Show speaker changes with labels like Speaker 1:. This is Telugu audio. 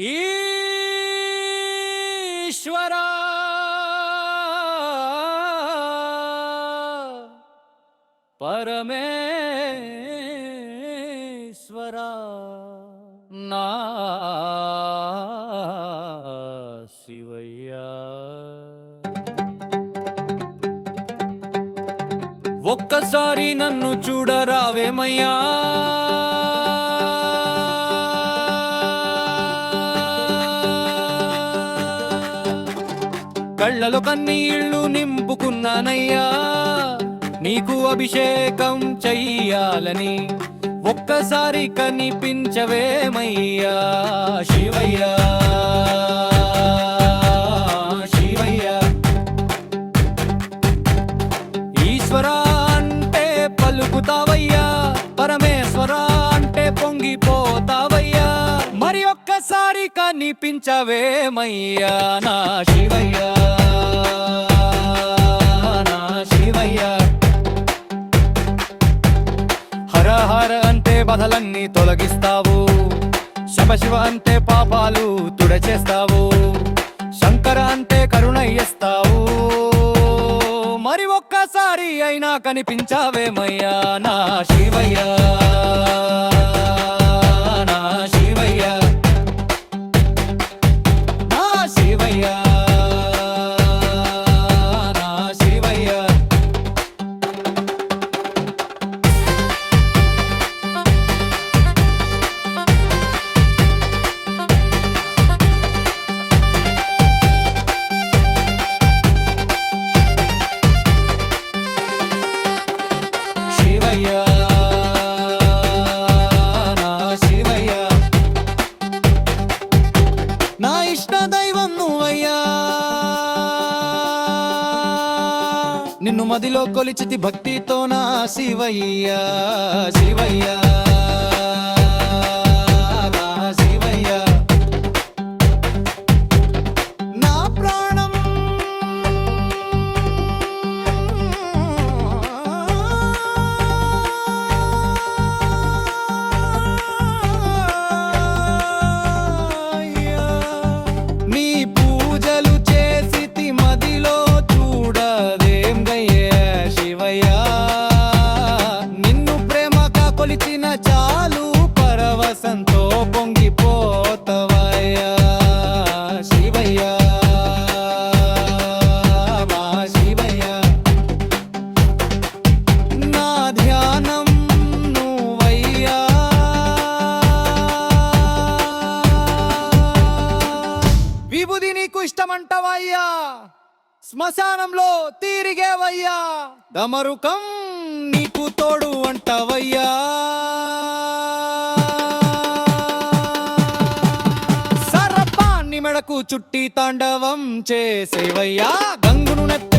Speaker 1: ఈశ్వరా. పరమేశ్వరా. నా శివయ్యా. ఒక్కసారి నన్ను చూడరావేమయ్యా? కళ్ళలో కన్నీళ్ళు నింపుకున్నానయ్యా. నీకు అభిషేకం చెయ్యాలని ఒక్కసారి కనిపించవేమయ్యా. శివయ్యా శివయ్యా. ఈశ్వరా అంటే పలుకుతావయ్యా. ఒక్కసారి కనిపించవేమయ్యా? నా శివయ్యా. నా శివయ్యా. హర హర అంటే బధలన్నీ తొలగిస్తావు. శివ శివ అంటే పాపాలు తుడచేస్తావు. శంకర అంటే కరుణయ్యేస్తావు మరి ఒక్కసారి అయినా కనిపించావేమయ్యా? నా శివయ్యా. కృష్ణ దైవం నువ్వయ్యా నిన్ను మదిలో కొలిచితి భక్తితో నా శివయ్యా శివయ్యా. నీకు శ్మశానంలో తీరిగేవయ్యా? దమరుకం నీకు తోడు అంటవయ్యా. సరపాన్ని మెడకు చుట్టి తాండవం చేసేవయ్యా. గంగును నెత్త